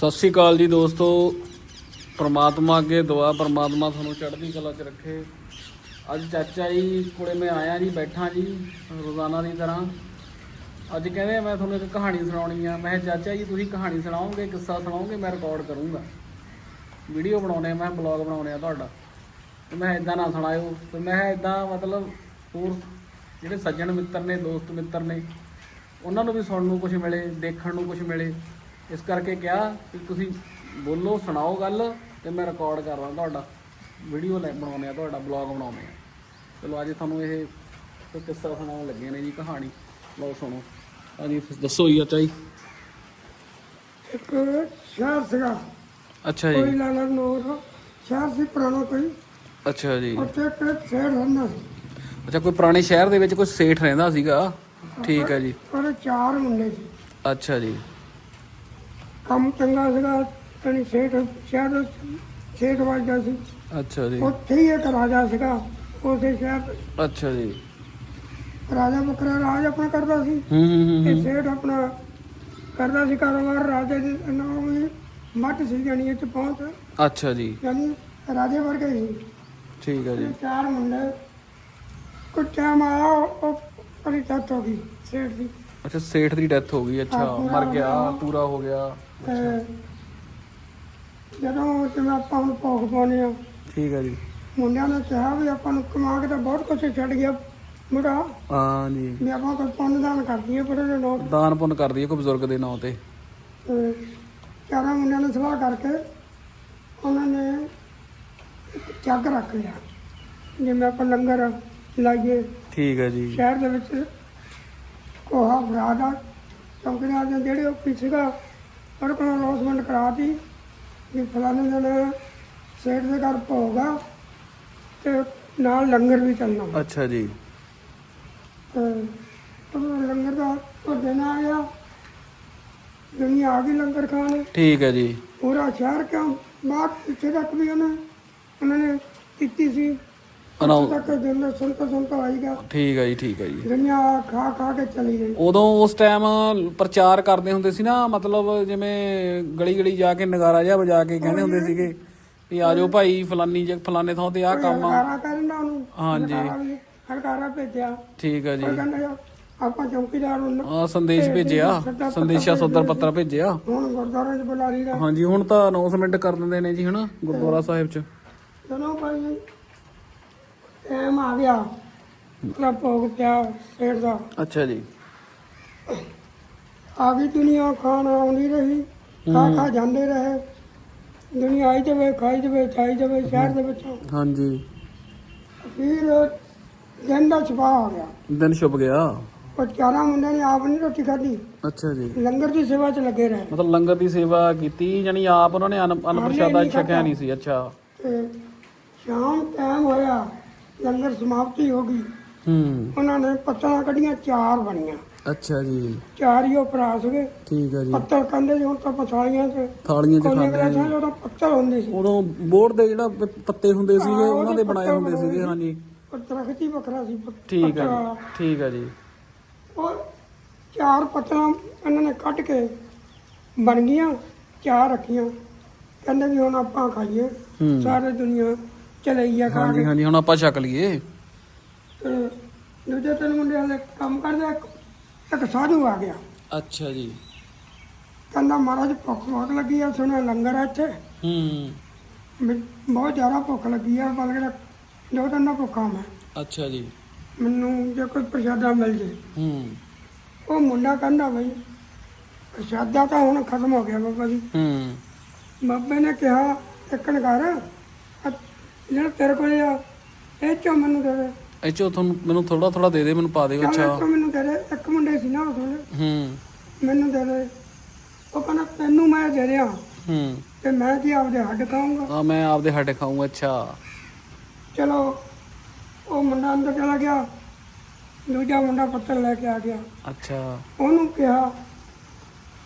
ਸਤਿ ਸ਼੍ਰੀ ਅਕਾਲ ਜੀ ਦੋਸਤੋ। ਪ੍ਰਮਾਤਮਾ ਅੱਗੇ ਦੁਆ ਪ੍ਰਮਾਤਮਾ ਤੁਹਾਨੂੰ ਚੜ੍ਹਦੀ ਕਲਾ 'ਚ ਰੱਖੇ। ਅੱਜ ਚਾਚਾ ਜੀ ਕੋਲੇ ਮੈਂ ਆਇਆ ਜੀ ਬੈਠਾ ਜੀ ਰੋਜ਼ਾਨਾ ਦੀ ਤਰ੍ਹਾਂ। ਅੱਜ ਕਹਿੰਦੇ ਮੈਂ ਤੁਹਾਨੂੰ ਇੱਕ ਕਹਾਣੀ ਸੁਣਾਉਣੀ ਆ। ਮੈਂ ਕਿਹਾ, ਚਾਚਾ ਜੀ ਤੁਸੀਂ ਕਹਾਣੀ ਸੁਣਾਓਗੇ ਕਿੱਸਾ ਸੁਣਾਓਗੇ? ਮੈਂ ਰਿਕਾਰਡ ਕਰੂੰਗਾ। ਵੀਡੀਓ ਬਣਾਉਣੇ ਆ ਮੈਂ ਬਲੌਗ ਬਣਾਉਣੇ ਆ ਤੁਹਾਡਾ। ਤੇ ਮੈਂ ਇਦਾਂ ਨਾ ਸੁਣਾਇਓ। ਤੇ ਮੈਂ ਇਦਾਂ ਮਤਲਬ ਹੋਰ ਜਿਹੜੇ ਸੱਜਣ ਮਿੱਤਰ ਨੇ ਦੋਸਤ ਮਿੱਤਰ ਨੇ ਉਹਨਾਂ ਨੂੰ ਵੀ ਸੁਣਨ ਨੂੰ ਕੁਝ ਮਿਲੇ ਦੇਖਣ ਨੂੰ ਕੁਝ ਮਿਲੇ। ਇਸ ਕਰਕੇ ਕਿਹਾ ਕਿ ਤੁਸੀਂ ਬੋਲੋ ਸੁਣਾਓ ਗੱਲ ਤੇ ਮੈਂ ਰਿਕਾਰਡ ਕਰ ਲਾਂ ਤੁਹਾਡਾ। ਵੀਡੀਓ ਲੈ ਬਣਾਉਂਦੇ ਆ ਤੁਹਾਡਾ ਬਲੌਗ ਬਣਾਉਂਦੇ ਆ। ਚਲੋ ਅੱਜ ਤੁਹਾਨੂੰ ਇਹ ਕਿੱਸਾ ਸੁਣਾਉਣ ਲੱਗੇ ਨੇ ਜੀ ਕਹਾਣੀ। ਲਓ ਸੁਣੋ। ਹਾਂਜੀ ਦੱਸੋ ਜੀ ਚਾਚਾ ਜੀ। ਇੱਕ ਸ਼ਹਿਰ ਸੀਗਾ। ਅੱਛਾ ਕੋਈ ਜੀ ਲਾਲਾ ਨੋਰ ਸ਼ਹਿਰ ਸੀ ਪੁਰਾਣਾ ਕੋਈ। ਅੱਛਾ ਜੀ। ਉੱਥੇ ਇੱਕ ਸ਼ਹਿਰ ਰਹਿੰਦਾ ਸੀ। ਅੱਛਾ ਕੋਈ ਪੁਰਾਣੇ ਸ਼ਹਿਰ ਦੇ ਵਿੱਚ ਕੋਈ ਸੇਠ ਰਹਿੰਦਾ ਸੀਗਾ? ਠੀਕ ਹੈ ਜੀ। ਉਹਦੇ ਚਾਰ ਮੁੰਡੇ ਸੀ। ਅੱਛਾ ਜੀ। ਕੰਮ ਚੰਗਾ ਸੀਗਾ ਤਣੀ ਸੇਠ ਸ਼ਹਿਰ ਸੇਠ ਵਜਦਾ ਸੀ। ਅੱਛਾ ਜੀ। ਉੱਥੇ ਹੀ ਇੱਕ ਰਾਜਾ ਸੀਗਾ ਉਸੇ ਸ਼ਹਿਰ। ਅੱਛਾ ਜੀ। ਰਾਜਾ ਬੱਕਰਾ ਰਾਜ ਆਪਣਾ ਕਰਦਾ ਸੀ। ਹੂੰ ਹੂੰ ਹੂੰ, ਤੇ ਹੂੰ ਸੇਠ ਆਪਣਾ ਕਰਦਾ ਸੀ ਕਾਰੋਬਾਰ ਰਾਜੇ ਦੇ ਨਾਮ ਵੀ ਮੱਟ ਸੀ ਜਾਣੀ ਇਹ ਚ ਪਹੁੰਚ ਅੱਛਾ ਜੀ। ਜਾਣੀ ਰਾਜੇ ਵਰਗੇ ਸੀ। ਠੀਕ ਹੈ ਜੀ। ਚਾਰ ਮੁੰਡੇ ਕੁਝ ਟਾਈਮ ਆਇਆ ਉਹ ਪਰੀ ਡੈਥ ਹੋ ਗਈ ਸੇਠ ਦੀ। ਅੱਛਾ ਸੇਠ ਦੀ ਡੈਥ ਹੋ ਗਈ ਅੱਛਾ ਹਾਂ, ਮਰ ਹੋ ਗਿਆ। ਪੂਰਾ ਹੋ ਗਿਆ। ਤੇ ਜਦੋਂ ਜਿਵੇਂ ਆਪਾਂ ਨੂੰ ਭੋਗ ਪਾਉਂਦੇ ਆ ਠੀਕ ਹੈ ਜੀ। ਮੁੰਡਿਆਂ ਨੇ ਕਿਹਾ ਵੀ ਆਪਾਂ ਨੂੰ ਕਮਾ ਕੇ ਤਾਂ ਬਹੁਤ ਕੁਝ ਛੱਡ ਗਿਆ। ਮੁੰਡਾ ਹਾਂ ਜੀ। ਵੀ ਆਪਾਂ ਕੋਈ ਪੁੰਨ ਦਾਨ ਕਰ ਦਈਏ ਪਰ ਉਹਦੇ ਦਾਨ ਪੁੰਨ ਕਰ ਦਈਏ ਕੋਈ ਬਜ਼ੁਰਗ ਦੇ ਨਾਂ ਤੇ। ਤੇ ਚਾਰਾਂ ਮੁੰਡਿਆਂ ਨੇ ਸਲਾਹ ਕਰਕੇ ਉਹਨਾਂ ਨੇ ਇੱਕ ਚੱਗ ਰੱਖ ਲਿਆ। ਜਿਵੇਂ ਆਪਾਂ ਲੰਗਰ ਲਾਈਏ। ਠੀਕ ਹੈ ਜੀ। ਸ਼ਹਿਰ ਦੇ ਵਿੱਚ ਕੋਹਾ ਫਰਾਦਾ ਚੌਂਕੀਦਾਰ ਦੇ ਜਿਹੜੇ ਉਹ ਪਿੱਛੇਗਾ ਪਰ ਕੋਲ ਅਨਾਉਂਸਮੈਂਟ ਕਰਾਤੀ ਕਿ ਫਲਾਣੇ ਦਿਨ ਸੇਠ ਦੇ ਘਰ ਭੋਗਾ ਤੇ ਨਾਲ ਲੰਗਰ ਵੀ ਚੱਲਣਾ। ਅੱਛਾ ਜੀ। ਤੇ ਉਹ ਲੰਗਰ ਦਾ ਉਹ ਦਿਨ ਆ ਗਿਆ। ਦੁਨੀਆ ਆ ਗਈ ਲੰਗਰ ਖਾਣ। ਠੀਕ ਹੈ ਜੀ। ਪੂਰਾ ਸ਼ਹਿਰ ਕਿਉਂ? ਬਾਤ ਪਿੱਛੇ ਤੱਕ ਵੀ ਉਹਨੇ ਉਹਨਾਂ ਨੇ ਕੀਤੀ ਸੀ। ਤੱਕ ਠੀਕ ਹੈ ਜੀ ਠੀਕ ਹੈ ਜੀ। ਦੁਨੀਆ ਖਾ ਖਾ ਕੇ ਚਲੀ ਗਈ। ਉਦੋਂ ਉਸ ਟਾਈਮ ਪ੍ਰਚਾਰ ਕਰਦੇ ਹੁੰਦੇ ਸੀ ਨਾ ਮਤਲਬ ਜਿਵੇਂ ਗਲੀ ਗਲੀ ਜਾ ਕੇ ਨਗਾਰਾ ਜਿਹਾ ਵਜਾ ਕੇ ਕਹਿੰਦੇ ਹੁੰਦੇ ਸੀਗੇ ਵੀ ਆਜੋ ਭਾਈ ਫਲਾਨੀ ਜਗ ਫਲਾਣੇ ਥਾਂ ਤੇ ਆਹ ਕੰਮ ਆ। ਹਲਕਾਰਾ ਕਹਿੰਦਾ ਉਹਨੂੰ। ਹਾਂਜੀ। ਹਲਕਾਰਾ ਵੀ- ਹਲਕਾਰਾ ਭੇਜਿਆ। ਠੀਕ ਹੈ ਜੀ। ਉਹ ਕਹਿੰਦਾ ਯਾਰ, ਆਪਾਂ ਚੌਕੀਦਾਰ ਨੂੰ ਆ ਸੰਦੇਸ਼ ਭੇਜਿਆ। ਸੰਦੇਸ਼ਾ ਸੋਦਰ ਪੱਤਰ ਭੇਜਿਆ। ਹੁਣ ਗੁਰਦੁਆਰੇ 'ਚ ਬੁਲਾ ਲਈ ਦਾ। ਹਾਂਜੀ ਹੁਣ ਤਾਂ ਅਨਾਉਂਸਮੈਂਟ ਕਰ ਦਿੰਦੇ ਨੇ ਜੀ ਹਨਾ ਗੁਰਦੁਆਰਾ ਸਾਹਿਬ ਚ। ਚਲੋ ਭਾਈ। ਟਾਈਮ ਆ ਗਿਆ। ਉਹਦਾ ਭੋਗ ਪਿਆ ਸੇਠ ਦਾ। ਅੱਛਾ ਜੀ। ਆ ਗਈ ਦੁਨੀਆ ਖਾਣ ਆਉਂਦੀ ਰਹੀ। ਖਾ ਖਾ ਜਾਂਦੇ ਰਹੇ। ਦੁਨੀਆ ਆਈ ਜਾਵੇ ਖਾਈ ਜਾਵੇ ਚਾਈ ਜਾਵੇ ਸ਼ਹਿਰ ਦੇ ਵਿੱਚੋਂ। ਹਾਂਜੀ। ਫਿਰ ਦਿਨ ਦਾ ਛਪਾ ਆ ਗਿਆ। ਦਿਨ ਛੁਪ ਗਿਆ। ਉਹ ਚਾਰਾਂ ਮੁੰਡਿਆਂ ਨੇ ਆਪ ਨਹੀਂ ਰੋਟੀ ਖਾਧੀ। ਅੱਛਾ ਜੀ। ਲੰਗਰ ਦੀ ਸੇਵਾ 'ਚ ਲੱਗੇ ਰਹੇ। ਮਤਲਬ ਲੰਗਰ ਦੀ ਸੇਵਾ ਕੀਤੀ ਜਾਨੀ ਆਪ ਉਹਨਾਂ ਨੇ ਅਨ ਅਨ ਪ੍ਰਸ਼ਾਦਾ ਨਹੀਂ ਛਕਿਆ। ਨਹੀਂ ਸੀ ਅੱਛਾ। ਤੇ ਸ਼ਾਮ ਟਾਈਮ ਹੋਇਆ। ਲੰਗਰ ਸਮਾਪਤੀ ਹੋ ਗਈ। ਹੂੰ। ਉਹਨਾਂ ਨੇ ਪੱਤਲਾਂ ਕੱਢੀਆਂ ਚਾਰ ਬਣੀਆਂ। ਅੱਛਾ ਜੀ। ਚਾਰ ਹੀ ਉਹ ਭਰਾ ਸੀਗੇ ਠੀਕ ਹੈ ਜੀ। ਪੱਤਲ ਕੰਦੇ ਸੀ ਹੁਣ ਤਾਂ ਪਛਾਲੀਆਂ ਤੇ ਥਾਲੀਆਂ ਚ ਖਾਂਦੇ 'ਚ ਉਦੋਂ ਪੱਤਲ ਹੁੰਦੇ ਸੀ। ਉਦੋਂ ਬੋਰਡ ਦੇ ਜਿਹੜਾ ਪੱਤੇ ਹੁੰਦੇ ਸੀਗੇ ਉਹਨਾਂ ਦੇ ਬਣਾਏ ਪੱਤੇ ਹੁੰਦੇ ਸੀਗੇ ਸੀ। ਹਾਂਜੀ। ਦਰਖਤ ਹੀ ਵੱਖਰਾ ਸੀ ਠੀਕ ਹੈ। ਜੀ ਠੀਕ ਹੈ ਜੀ। ਉਹ ਚਾਰ ਪੱਤਲਾਂ ਇਹਨਾਂ ਨੇ ਕੱਟ ਕੇ ਬਣ ਗਈਆਂ ਚਾਰ ਰੱਖੀਆਂ। ਕਹਿੰਦੇ ਵੀ ਹੁਣ ਆਪਾਂ ਖਾਈਏ ਸਾਰੇ ਦੁਨੀਆ ਚਲਈਆ ਖਾ ਹਾਂਜੀ ਕੇ ਹਾਂਜੀ ਹੁਣ ਆਪਾਂ ਛਕ ਲਈਏ। ਤੇ ਦੂਜੇ ਤਿੰਨ ਮੁੰਡੇ ਵਾਲੇ ਕੰਮ ਕਰਦੇ ਇੱਕ ਇੱਕ ਸਾਧੂ ਆ ਗਿਆ। ਅੱਛਾ ਜੀ। ਕਹਿੰਦਾ ਮਹਾਰਾਜ ਭੁੱਖ ਬਹੁਤ ਲੱਗੀ ਆ ਸੁਣਿਆ ਲੰਗਰ ਆ ਇੱਥੇ। ਹੂੰ। ਵੀ ਬਹੁਤ ਜ਼ਿਆਦਾ ਭੁੱਖ ਲੱਗੀ ਆ ਬਲਕਿ ਦੋ ਦਿਨ ਦਾ ਭੁੱਖਾ ਮੈਂ। ਅੱਛਾ ਜੀ। ਮੈਨੂੰ ਜੇ ਕੋਈ ਪ੍ਰਸ਼ਾਦਾ ਮਿਲ ਜੇ। ਹੂੰ। ਉਹ ਮੁੰਡਾ ਕਹਿੰਦਾ ਬਈ ਪ੍ਰਸ਼ਾਦਾ ਤਾਂ ਹੁਣ ਖਤਮ ਹੋ ਗਿਆ ਬਾਬਾ ਜੀ। ਹੂੰ। ਬਾਬੇ ਨੇ ਕਿਹਾ ਇੱਕਣ ਕਰ ਜਿਹੜਾ ਤੇਰੇ ਕੋਲੇ ਆ ਇਹ ਚੋਂ ਮੈਨੂੰ ਦੇ ਦੇ। ਇਹ ਚੋ ਤੁਹਾਨੂੰ ਮੈਨੂੰ ਥੋੜਾ ਥੋੜਾ ਦੇ ਦੇ ਮੈਨੂੰ ਪਾ ਇਹ ਅੱਛਾ। ਚੋਂ ਮੈਨੂੰ ਦੇ ਦੇ ਇੱਕ ਮੁੰਡੇ ਸੀ ਨਾ ਉਸ ਵੇਲੇ ਹੂੰ। ਮੈਨੂੰ ਦੇ ਦੇ। ਉਹ ਕਹਿੰਦਾ ਤੈਨੂੰ ਮੈਂ ਦੇ ਰਿਹਾ ਹੂੰ। ਤੇ ਮੈਂ ਕੀ ਆਪਦੇ ਹੱਡ ਖਾਊਂਗਾ। ਆ ਮੈਂ ਆਪਦੇ ਹੱਡ ਖਾਊਂਗਾ ਅੱਛਾ। ਚਲੋ ਉਹ ਮੁੰਡਾ ਅੰਦਰ ਚਲਾ ਗਿਆ। ਦੂਜਾ ਮੁੰਡਾ ਪੱਤਰ ਲੈ ਕੇ ਆ ਗਿਆ। ਅੱਛਾ। ਉਹਨੂੰ ਕਿਹਾ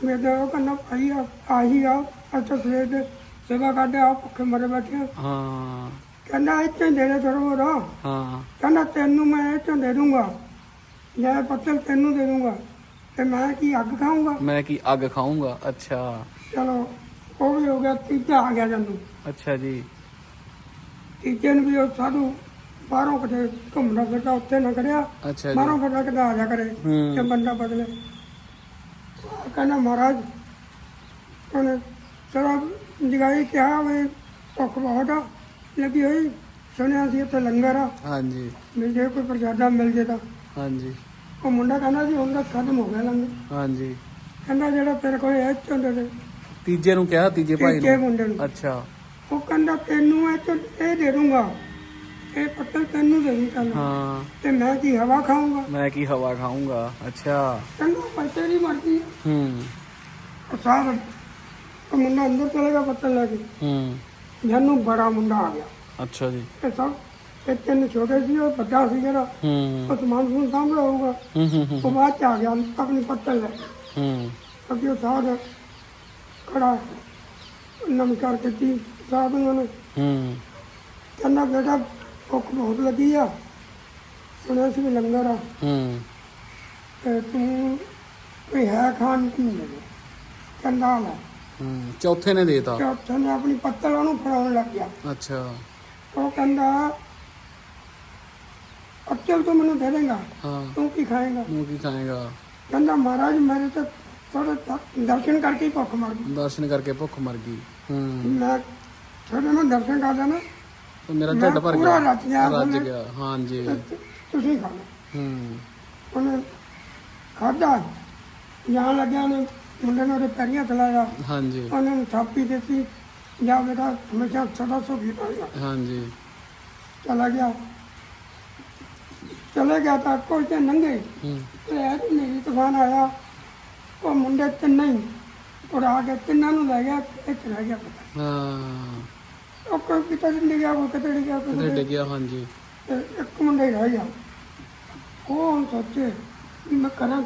ਮੇਰੇ ਉਹ ਕਹਿੰਦਾ ਭਾਈ ਆ ਆਹੀ ਆ ਅੱਛਾ ਸਵੇਰ ਦੇ ਸੇਵਾ ਕਰਦੇ ਆ ਭੁੱਖੇ ਮਰੇ ਬੈਠੇ ਆ। ਹਾਂ। ਕਹਿੰਦਾ ਇੱਥੇ ਦੇ ਦੇ ਥੋੜਾ ਰੋ ਹਾਂ ਕਹਿੰਦਾ ਤੈਨੂੰ ਮੈਂ ਇਹ ਚੋਂ ਦੇ ਦੂੰਗਾ ਜੇ ਪੱਤਲ ਤੈਨੂੰ ਦੇ ਦੂੰਗਾ ਤੇ ਮੈਂ ਕੀ ਅੱਗ ਖਾਊਂਗਾ ਮੈਂ ਕੀ ਅੱਗ ਖਾਊਂਗਾ ਅੱਛਾ ਚਲੋ ਉਹ ਵੀ ਹੋ ਗਿਆ ਤੀਜਾ ਆ ਗਿਆ ਜਨੂੰ ਅੱਛਾ ਜੀ ਤੀਜੇ ਨੂੰ ਵੀ ਉਹ ਸਾਧੂ ਬਾਹਰੋਂ ਕਿਤੇ ਘੁੰਮਦਾ ਫਿਰਦਾ ਉੱਥੇ ਨਾ ਕਰਿਆ ਅੱਛਾ ਜੀ ਬਾਹਰੋਂ ਫਿਰਦਾ ਕਿਤੇ ਆ ਜਾ ਕਰੇ ਹੂੰ। ਤੇ ਬੰਦਾ ਬਦਲੇ ਕਹਿੰਦਾ ਮਹਾਰਾਜ ਉਹਨੇ ਚਲੋ ਜਗਾਈ ਕਿਹਾ ਵੀ ਭੁੱਖ ਬਹੁਤ ਆ ਲੱਗੀ ਹੋਈ। ਸੁਣਿਆ ਸੀ ਇੱਥੇ ਲੰਗਰ ਆ। ਹਾਂਜੀ। ਮਿਲ ਜੇ ਕੋਈ ਪ੍ਰਸ਼ਾਦਾ ਮਿਲ ਜੇ ਤਾਂ। ਹਾਂਜੀ। ਉਹ ਮੁੰਡਾ ਕਹਿੰਦਾ ਜੀ ਹੁਣ ਤਾਂ ਖਤਮ ਹੋ ਗਿਆ ਲੰਗਰ। ਹਾਂਜੀ। ਕਹਿੰਦਾ ਜਿਹੜਾ ਤੇਰੇ ਕੋਲ ਇਹ ਚੁੰਦੇ ਤੇ ਤੀਜੇ ਨੂੰ ਕਿਹਾ ਤੀਜੇ ਭਾਈ ਤੀਜੇ ਨੂੰ? ਮੁੰਡੇ ਨੂੰ। ਅੱਛਾ। ਉਹ ਕਹਿੰਦਾ ਤੈਨੂੰ ਇਹ ਚ ਇਹ ਦੇ ਦੂੰਗਾ। ਇਹ ਪੱਤਲ ਤੈਨੂੰ ਦੇ ਦੂੰ ਕਹਿੰਦਾ ਹਾਂ। ਤੇ ਮੈਂ ਕੀ ਹਵਾ ਖਾਊਂਗਾ? ਮੈਂ ਕੀ ਹਵਾ ਖਾਊਂਗਾ? ਅੱਛਾ। ਕਹਿੰਦਾ ਪਰ ਤੇਰੀ ਮਰਜ਼ੀ ਹੈ। ਹੂੰ। ਉਹ ਸਾਹਿਬ ਉਹ ਮੁੰਡਾ ਅੰਦਰ ਚਲੇਗਾ ਪੱਤਲ ਲੈ ਕੇ। ਹੂੰ। ਜਾਨੂੰ ਬੜਾ ਮੁੰਡਾ ਆ ਗਿਆ। ਅੱਛਾ ਜੀ। ਇਹ ਸਭ ਇਹ ਤਿੰਨ ਛੋਟੇ ਸੀ ਉਹ ਵੱਡਾ ਸੀ ਜਿਹੜਾ। ਹੂੰ। ਉਹ ਸਮਾਨ ਸਮੂਨ ਸਾਂਭਦਾ ਹੋਊਗਾ। ਹੂੰ ਹੂੰ ਹੂੰ, ਉਹ ਬਾਅਦ ਚ ਆ ਗਿਆ ਆਪਣੀ ਪੱਤਲ ਲੈ। ਹੂੰ। ਅੱਗੇ ਉਹ ਸਾਧ ਖੜਾ ਨਮਸਕਾਰ ਕੀਤੀ ਸਾਧੂਆਂ ਨੇ ਹੂੰ। ਕਹਿੰਦਾ ਬੇਟਾ ਭੁੱਖ ਬਹੁਤ ਲੱਗੀ ਆ। ਸੁਣਿਆ ਸੀ ਵੀ ਲੰਗਰ ਆ। ਹੂੰ। ਤੇ ਤੂੰ ਕੋਈ ਹੈ ਖਾਣ ਨੂੰ ਕੀ ਮਿਲੇ ਕਹਿੰਦਾ ਲੈ। ਹੂੰ ਚੌਥੇ ਨੇ ਦੇਤਾ। ਚੌਥੇ ਨੇ ਆਪਣੀ ਪੱਤਲ ਉਹਨੂੰ ਫੜਾਉਣ ਲੱਗ ਗਿਆ। ਅੱਛਾ। ਉਹ ਕਹਿੰਦਾ ਅਚਲ ਤੂੰ ਮੈਨੂੰ ਦੇ ਦੇਂਗਾ। ਹਾਂ। ਤੂੰ ਕੀ ਖਾਏਗਾ? ਤੂੰ ਕੀ ਖਾਏਗਾ? ਕਹਿੰਦਾ ਮਹਾਰਾਜ ਮੇਰੇ ਤੇ ਥੋੜੇ ਦਰਸ਼ਨ ਕਰਕੇ ਹੀ ਭੁੱਖ ਮਰ ਗਈ। ਦਰਸ਼ਨ ਕਰਕੇ ਭੁੱਖ ਮਰ ਗਈ। ਹੂੰ। ਮੈਂ ਥੋੜੇ ਨੂੰ ਦਰਸ਼ਨ ਕਰ ਦੇਣਾ ਤੇ ਮੇਰਾ ਢਿੱਡ ਭਰ ਗਿਆ। ਰੱਜ ਗਿਆ ਰੱਜ ਉਹਨੇ। ਗਿਆ ਹਾਂਜੀ। ਤੁਸੀਂ ਖਾ ਲਓ। ਹੂੰ। ਉਹਨੇ ਖਾਧਾ। ਜਾਂ ਲੱਗਿਆ ਨੇ ਮੁੰਡੇ ਨੇ ਉਹਦੇ ਪੈਰੀਆਂ ਚਲਾਇਆ ਹਾਂਜੀ। ਉਹਨੇ ਨੂੰ ਥਾਪੀ ਦਿੱਤੀ। ਜਾ ਬੇਟਾ ਹਮੇਸ਼ਾ ਸਦਾ ਸੁਖੀ ਰਹੇਗਾ ਹਾਂਜੀ। ਚਲਾ ਗਿਆ। ਚਲੇ ਗਿਆ ਤਾਂ ਕੋਈ ਤੇ ਨੰਗੇ। ਹੂੰ। ਤੇ ਮੇਰੀ ਤੂਫਾਨ ਆਇਆ। ਉਹ ਮੁੰਡੇ ਤਿੰਨੇ ਹੀ ਉਡਾ ਕੇ ਤਿੰਨਾਂ ਨੂੰ ਲੈ ਗਿਆ ਇੱਕ ਰਹਿ ਗਿਆ ਪਤਾ। ਹਾਂ। ਉਹ ਕੋਈ ਕਿਤੇ ਨਹੀਂ ਗਿਆ ਉਹ ਕਿਤੇ ਨਹੀਂ ਗਿਆ ਕੋਈ ਕਿਤੇ। ਡਿੱਗਿਆ ਹਾਂਜੀ। ਤੇ ਇੱਕ ਮੁੰਡਾ ਹੀ ਰਹਿ ਗਿਆ। ਉਹ ਹੁਣ ਸੋਚੇ ਮੈਂ ਕਰਾਂ?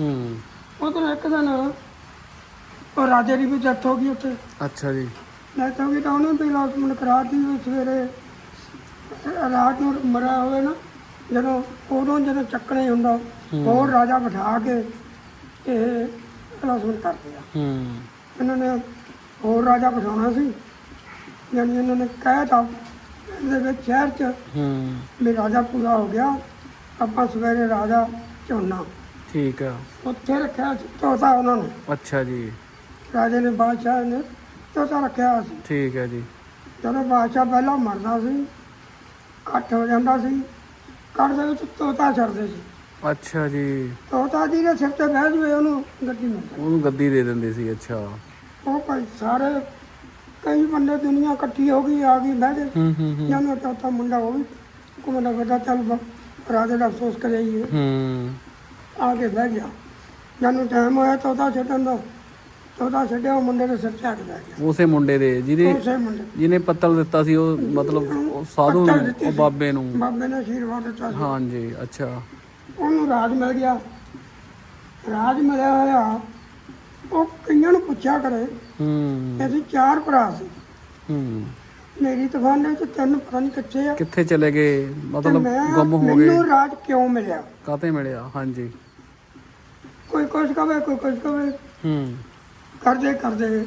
ਹੂੰ। ਉਹ ਤਾਂ ਇੱਕ ਦਿਨ ਉਹ ਰਾਜੇ ਦੀ ਵੀ ਡੈਥ ਹੋ ਗਈ ਉੱਥੇ। ਅੱਛਾ ਜੀ। ਹੋ ਗਈ ਤਾਂ ਉਹਨੂੰ ਵੀ ਲਾਸਮੈਂਟ ਕਰਾਤੀ ਵੀ ਸਵੇਰੇ ਰਾਤ ਨੂੰ ਮਰਿਆ ਹੋਵੇ ਨਾ ਜਦੋਂ ਉਦੋਂ ਜਦੋਂ ਚੱਕਣਾ ਹੁੰਦਾ ਹੋਰ ਰਾਜਾ ਬਿਠਾ ਕੇ ਇਹ ਲਾਸਮੈਂਟ ਕਰਦੇ ਆ ਹੂੰ। ਇਹਨਾਂ ਨੇ ਹੋਰ ਰਾਜਾ ਬਿਠਾਉਣਾ ਸੀ ਯਾਨੀ ਇਹਨਾਂ ਨੇ ਕਹਿਤਾ ਇਹਦੇ ਵਿੱਚ ਸ਼ਹਿਰ 'ਚ ਹੂੰ। ਵੀ ਰਾਜਾ ਪੂਰਾ ਹੋ ਗਿਆ ਆਪਾਂ ਸਵੇਰੇ ਰਾਜਾ ਝੋਨਾ। ਠੀਕ ਆ। ਉੱਥੇ ਰੱਖਿਆ ਤੋਤਾ ਉਹਨਾਂ ਨੇ। ਅੱਛਾ ਜੀ। ਰਾਜੇ ਨੇ ਬਾਦਸ਼ਾਹ ਨੇ ਤੋਤਾ ਰੱਖਿਆ ਸੀ। ਠੀਕ ਹੈ ਜੀ। ਜਦੋਂ ਬਾਦਸ਼ਾਹ ਪਹਿਲਾਂ ਮਰਦਾ ਸੀ ਇਕੱਠ ਹੋ ਜਾਂਦਾ ਸੀ ਕੱਠ ਦੇ ਵਿੱਚ ਤੋਤਾ ਛੱਡਦੇ ਸੀ। ਅੱਛਾ ਜੀ। ਤੋਤਾ ਜੀ ਦੇ ਸਿਰ ਤੇ ਬਹਿ ਜਵੇ ਉਹਨੂੰ ਗੱਡੀ ਮਿਲ ਜਾਂਦੀ। ਉਹਨੂੰ ਗੱਦੀ ਦੇ ਦਿੰਦੇ ਸੀ ਅੱਛਾ। ਉਹ ਭਾਈ ਸਾਰੇ ਕਈ ਬੰਦੇ ਦੁਨੀਆ ਇਕੱਠੀ ਹੋ ਗਈ ਆ ਗਈ ਬਹਿ ਗਏ। ਹੂੰ ਹੂੰ ਹੂੰ। ਜਾਨੂੰ ਚੌਥਾ ਮੁੰਡਾ ਉਹ ਵੀ ਘੁੰਮਦਾ ਫਿਰਦਾ ਚੱਲ ਬ- ਰਾਜੇ ਦਾ ਅਫਸੋਸ ਕਰਿਆਈਏ ਹੂੰ। ਆ ਕੇ ਬਹਿ ਗਿਆ। ਜਾਨੂੰ ਟਾਈਮ ਹੋਇਆ ਤੋਤਾ ਛੱਡਣ ਦਾ ਤੋਤਾ ਛੱਡਿਆ ਉਹ ਮੁੰਡੇ ਦੇ ਸਿਰ ਕੇ ਬਹਿ ਗਿਆ। ਉਸੇ ਮੁੰਡੇ ਦੇ ਜਿਹਦੇ ਉਸੇ ਮੁੰਡੇ ਜਿਹਨੇ ਪੱਤਲ ਦਿੱਤਾ ਸੀ ਉਹ ਮਤਲਬ ਉਹ ਸਾਧੂ ਪੱਤਲ ਨੂੰ ਦਿੱਤੀ ਉਹ ਸੀ। ਬਾਬੇ ਨੂੰ। ਬਾਬੇ ਨੇ ਆਸ਼ੀਰਵਾਦ ਦਿੱਤਾ ਸੀ। ਹਾਂਜੀ ਅੱਛਾ। ਉਹਨੂੰ ਰਾਜ ਮਿਲ ਗਿਆ। ਰਾਜ ਮਿਲਿਆ ਹੋਇਆ ਉਹ ਕਈਆਂ ਨੂੰ ਪੁੱਛਿਆ ਕਰੇ ਹੂੰ। ਅਸੀਂ ਚਾਰ ਭਰਾ ਸੀ। ਹੂੰ। ਮੇਰੀ ਤੂਫਾਨ ਚ ਤਿੰਨ ਪਤਾ ਨਹੀਂ ਕਿੱਥੇ ਆ। ਕਿੱਥੇ ਚਲੇ ਗਏ? ਤੇ ਮਤਲਬ ਮੈਂ ਗੁੰਮ ਹੋ ਗਏ। ਮੈਨੂੰ ਰਾਜ ਕਿਉਂ ਮਿਲਿਆ? ਕਾਤੇ ਮਿਲਿਆ? ਹਾਂਜੀ। ਕੋਈ ਕੁਛ ਕਵੇ ਕੋਈ ਕੁਛ ਕਵੇ। ਹੂੰ। ਕਰਦੇ ਕਰਦੇ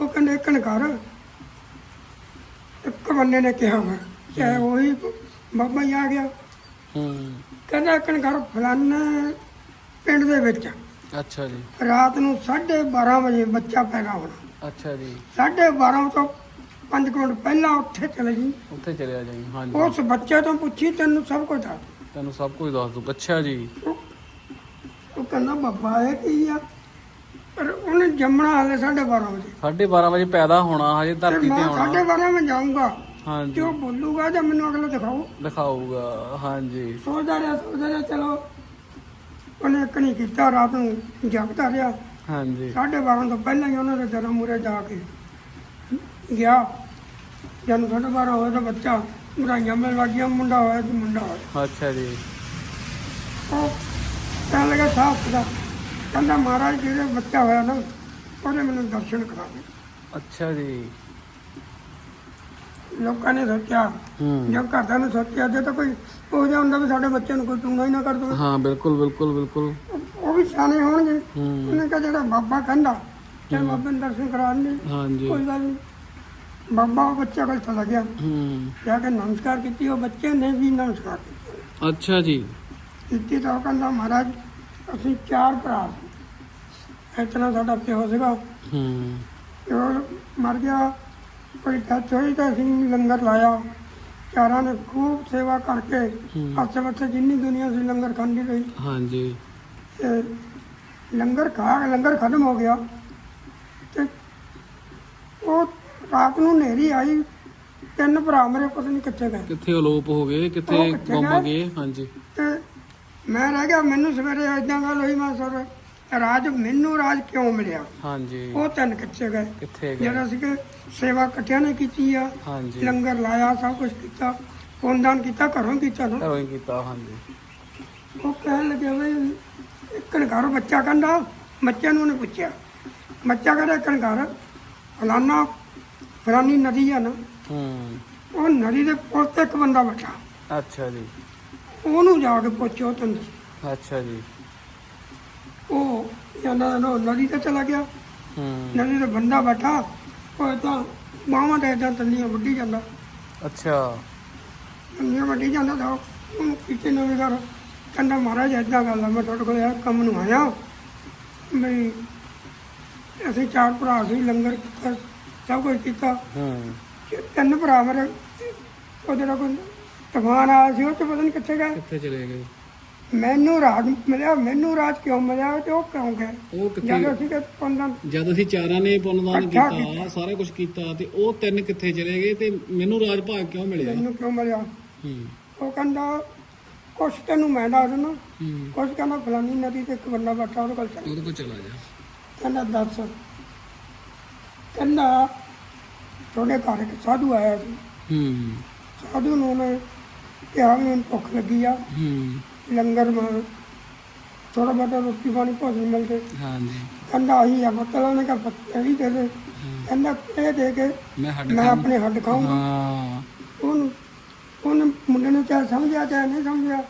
ਉਹ ਕਹਿੰਦੇ ਇੱਕ ਕਰ। ਇੱਕ ਬੰਦੇ ਨੇ ਕਿਹਾ ਫਿਰ ਚਾਹੇ ਉਹੀ ਬਾਬਾ ਹੀ ਆ ਗਿਆ। ਹੂੰ। ਕਹਿੰਦਾ ਇੱਕ ਕਰ ਫਲਾਣੇ ਪਿੰਡ ਦੇ ਵਿੱਚ। ਅੱਛਾ ਜੀ। ਰਾਤ ਨੂੰ 12:30 ਵਜੇ ਬੱਚਾ ਪੈਦਾ ਹੋਣਾ। ਅੱਛਾ ਜੀ। 12:30 ਤੋਂ 5 ਮਿੰਟ ਪਹਿਲਾਂ ਉੱਥੇ ਚਲੇ ਜੀ। ਉੱਥੇ ਚਲਿਆ ਜਾਈ ਹਾਂਜੀ। ਉਸ ਬੱਚੇ ਤੋਂ ਪੁੱਛੀ ਤੈਨੂੰ ਸਭ ਕੁਝ ਦੱਸ ਤੈਨੂੰ ਸਭ ਕੁਝ ਦੱਸ ਦੂ। ਅੱਛਾ ਜੀ। ਉਹ ਕਹਿੰਦਾ ਬੱਬਾ ਇਹ ਕੀ ਆ? ਪਰ ਉਹਨੇ ਜੰਮਣਾ ਹਾਲੇ 12:30 ਵਜੇ। 12:30 ਵਜੇ ਪੈਦਾ ਹੋਣਾ ਹਜੇ ਧਰਤੀ ਤੇ ਆਉਣਾ। 12:30 ਮੈਂ ਜਾਊਂਗਾ। ਹਾਂਜੀ। ਜੋ ਬੋਲੂਗਾ ਜਾਂ ਮੈਨੂੰ ਅਗਲਾ ਦਿਖਾਓ? ਦਿਖਾਊਗਾ ਹਾਂਜੀ। ਸੋਚਦਾ ਰਿਹਾ ਸੋਚਦਾ ਰਿਹਾ ਚਲੋ ਉਹਨੇ ਇੱਕ ਨਹੀਂ ਕੀਤਾ ਰਾਤ ਨੂੰ ਜਗਦਾ ਰਿਹਾ। ਹਾਂਜੀ। 12:30 ਤੋਂ ਪਹਿਲਾਂ ਹੀ ਉਹਨਾਂ ਦੇ ਜਨਮ ਮੂਰੇ ਜਾ ਕੇ ਗਿਆ। ਜਦ ਸਾਢੇ ਬਾਰਾਂ ਹੋਇਆ ਤਾਂ ਬੱਚਾ ਵਧਾਈਆਂ ਮਿਲ ਲੱਗੀਆਂ ਮੁੰਡਾ ਹੋਇਆ ਤੇ ਮੁੰਡਾ ਹੋਇਆ। ਅੱਛਾ ਜੀ। ਉਹ ਕਹਿਣ ਲੱਗਾ ਸਾਫ਼ ਦਾ ਕਹਿੰਦਾ ਮਹਾਰਾਜ ਜਿਹਦੇ ਬੱਚਾ ਹੋਇਆ ਨਾ ਉਹਨੇ ਮੈਨੂੰ ਦਰਸ਼ਨ ਕਰਾ ਦੇ ਅੱਛਾ ਜੀ। ਲੋਕਾਂ ਨੇ ਸੋਚਿਆ ਹੂੰ। ਜਾਂ ਘਰਦਿਆਂ ਨੇ ਸੋਚਿਆ ਜੇ ਤਾਂ ਕੋਈ ਉਹ ਜਿਹਾ ਹੁੰਦਾ ਵੀ ਸਾਡੇ ਬੱਚੇ ਨੂੰ ਕੋਈ ਟੂਣਾ ਹੀ ਨਾ ਕਰ ਦੇਵੇ। ਹਾਂ ਬਿਲਕੁਲ ਬਿਲਕੁਲ ਬਿਲਕੁਲ। ਉਹ- ਵੀ ਸਿਆਣੇ ਹੋਣਗੇ। ਹੂੰ। ਉਹਨੇ ਕਿਹਾ ਜਿਹੜਾ ਬਾਬਾ ਕਹਿੰਦਾ ਤੇ ਬਾਬੇ ਨੇ ਦਰਸ਼ਨ ਕਰਾਉਣ ਹਾਂਜੀ। ਕੋਈ ਗੱਲ ਨਹੀਂ। ਬਾਬਾ ਉਹ ਬੱਚੇ ਕੋਲ ਚਲਾ ਗਿਆ। ਹੂੰ। ਜਾ ਕੇ ਨਮਸਕਾਰ ਕੀਤੀ ਉਹ ਬੱਚੇ ਨੇ ਵੀ ਨਮਸਕਾਰ ਕੀਤੀ। ਅੱਛਾ ਜੀ। ਕੀਤੀ ਤਾਂ ਉਹ ਕਹਿੰਦਾ ਮਹਾਰਾਜ ਅਸੀਂ ਚਾਰ ਭਰਾ। ਸੀ ਤਰ੍ਹਾਂ ਸਾਡਾ ਪਿਓ ਸੀਗਾ। ਹੂੰ। ਪਿਓ ਮਰ ਗਿਆ। ਕੋਈ ਡੈਥ ਹੋਈ ਤਾਂ ਅਸੀਂ ਲੰਗਰ ਲਾਇਆ। ਚਾਰਾਂ ਨੇ ਖੂਬ ਸੇਵਾ ਕਰਕੇ। ਆਸੇ ਪਾਸੇ ਜਿੰਨੀ ਦੁਨੀਆ ਸੀ ਲੰਗਰ ਖਾਂਦੀ ਰਹੀ। ਹਾਂਜੀ। ਤੇ ਲੰਗਰ ਖਾ ਕੇ ਲੰਗਰ ਖਤਮ ਹੋ ਗਿਆ। ਤੇ ਉਹ ਰਾਤ ਨੂੰ ਹਨੇਰੀ ਆਈ। ਤਿੰਨ ਭਰਾ ਮੇਰੇ ਪਤਾ ਨਹੀਂ ਕਿੱਥੇ ਗਏ। ਕਿੱਥੇ ਅਲੋਪ ਹੋ ਗਏ ਕਿੱਥੇ ਗੁੰਮ ਗਏ? ਗਏ ਹਾਂਜੀ। ਤੇ ਮੈਂ ਰਹਿ ਗਿਆ। ਮੈਨੂੰ ਸਵੇਰੇ ਇਦਾਂ ਗੱਲ ਹੋਈ ਮੈਂ ਸਰ ਰਾਜ ਮੈਨੂੰ ਰਾਜ ਕਿਉਂ ਮਿਲਿਆ? ਹਾਂਜੀ। ਉਹ ਤਿੰਨ ਕਿੱਥੇ ਗਏ। ਕਿੱਥੇ ਗਏ? ਜਿਹੜਾ ਸੀ ਕਿ ਸੇਵਾ ਇਕੱਠਿਆਂ ਨੇ ਕੀਤੀ ਆ। ਹਾਂਜੀ। ਲੰਗਰ ਲਾਇਆ ਸਭ ਕੁਝ ਕੀਤਾ। ਖੂਨਦਾਨ ਕੀਤਾ ਘਰੋਂ ਕੀਤਾ ਨਾ। ਘਰੋਂ ਹੀ ਕੀਤਾ ਹਾਂਜੀ। ਉਹ ਕਹਿਣ ਲੱਗੇ ਵੀ ਇੱਕ ਘਰ ਬੱਚਾ ਕਹਿੰਦਾ ਬੱਚੇ ਨੂੰ ਉਹਨੇ ਪੁੱਛਿਆ। ਬੱਚਾ ਕਹਿੰਦਾ ਇੱਕ ਘਰ ਫਲਾਨਾ ਫਲਾਨੀ ਨਦੀ ਆ ਨਾ। ਹੂੰ। ਉਹ ਨਦੀ ਦੇ ਪੁਲ ਤੇ ਇੱਕ ਬੰਦਾ ਬੈਠਾ। ਅੱਛਾ ਜੀ। ਉਹਨੂੰ ਜਾ ਕੇ ਪੁੱਛੋ ਤੈਨੂੰ ਦੱਸੂ। ਅੱਛਾ ਜੀ। ਉਹ ਜਾਂਦਾ ਨਾ ਨਦੀ ਤੇ ਚਲਾ ਗਿਆ। ਹੂੰ। ਨਦੀ ਤੇ ਬੰਦਾ ਬੈਠਾ ਉਹ ਤਾਂ ਮਾਵਾਂ ਦੇ ਇਦਾਂ ਤੰਨੀਆਂ ਵੱਢੀ ਜਾਂਦਾ। ਅੱਛਾ। ਤੰਨੀਆਂ ਵੱਢੀ ਜਾਂਦਾ ਤਾਂ ਉਹਨੂੰ ਪਿੱਛੇ ਨੂੰ ਵੀ ਕਰ ਕਹਿੰਦਾ ਮਹਾਰਾਜ ਏਦਾਂ ਗੱਲ ਆ ਮੈਂ ਤੁਹਾਡੇ ਕੋਲ ਇਹ ਕੰਮ ਨੂੰ ਆਇਆ। ਵੀ ਅਸੀਂ ਚਾਰ ਭਰਾ ਸੀ ਲੰਗਰ ਕੀਤਾ ਸਭ ਕੁਝ ਕੀਤਾ। ਹੂੰ। ਤੇ ਤਿੰਨ ਭਰਾ ਮੇਰੇ ਉਹ ਜਿਹੜਾ ਕੋਈ ਤੂਫਾਨ ਆਇਆ ਸੀ ਉਹ ਚ ਪਤਾ ਨਹੀਂ ਕਿੱਥੇ ਗਏ। ਕਿੱਥੇ ਚਲੇ ਗਏ? ਮੈਨੂੰ ਰਾਜ ਮਿਲਿਆ ਮੈਨੂੰ ਰਾਜ ਕਿਉਂ ਮਿਲਿਆ ਤੇ ਉਹ ਕਿਉਂ ਗਏ? ਉਹ ਜਦ ਕਿੱਥੇ ਅਸੀਂ ਕਿ ਪੰਦਾਂ ਜਦ ਅਸੀਂ ਚਾਰਾਂ ਨੇ ਪੁੰਨਦਾਨ ਇਕੱਠਾ ਕੀਤਾ ਸਾਰਾ ਕੁਝ ਕੀਤਾ ਤੇ ਉਹ ਤਿੰਨ ਕਿੱਥੇ ਚਲੇ ਗਏ ਤੇ ਮੈਨੂੰ ਰਾਜ ਭਾਗ ਕਿਉਂ ਮਿਲਿਆ? ਮੈਨੂੰ ਕਿਉਂ ਮਿਲਿਆ? ਹੂੰ। ਉਹ ਕਹਿੰਦਾ ਕੁਛ ਤੈਨੂੰ ਮੈਂ ਦੱਸ ਦਿੰਦਾ। ਹੂੰ। ਕੁਛ ਕਹਿੰਦਾ ਫਲਾਨੀ ਨਦੀ ਤੇ ਇੱਕ ਬੰਦਾ ਬੈਠਾ ਉਹਦੇ ਕੋਲ ਚੱਲ। ਉਹਦੇ ਕੋਲ ਚਲਾ ਜਾ ਕਹਿੰਦਾ ਦੱਸ। ਕਹਿੰਦਾ ਤੁਹਾਡੇ ਘਰ ਇੱਕ ਸਾਧੂ ਆਇਆ ਸੀ। ਹੂੰ। ਸਾਧੂ ਨੂੰ ਉਹਨੇ ਕਿਹਾ ਵੀ ਮੈਨੂੰ ਭੁੱਖ ਲੱਗੀ ਆ। ਹੂੰ। ਲੰਗਰ ਮੈਂ ਥੋੜਾ ਬਹੁਤਾ ਰੋਟੀ ਪਾਣੀ ਭੋਜਨ ਮਿਲਦੇ ਹਾਂਜੀ। ਕਹਿੰਦਾ ਆਹੀ ਆ ਮਤਲਬ ਉਹਨੇ ਕਿਹਾ ਪੱਤੇ ਵੀ ਦੇ ਦੇ। ਕਹਿੰਦਾ ਇਹ ਦੇ ਕੇ ਮੈਂ ਹੱਡ ਮੈਂ ਖਾਂ ਆਪਣੇ ਹੱਡ ਖਾਊਂਗਾ। ਹਾਂ। ਉਹਨੂੰ ਉਹਨੇ ਮੁੰਡੇ ਨੂੰ ਚਾਹ ਸਮਝਿਆ ਚਾਹੇ ਨਹੀਂ ਸਮਝਿਆ।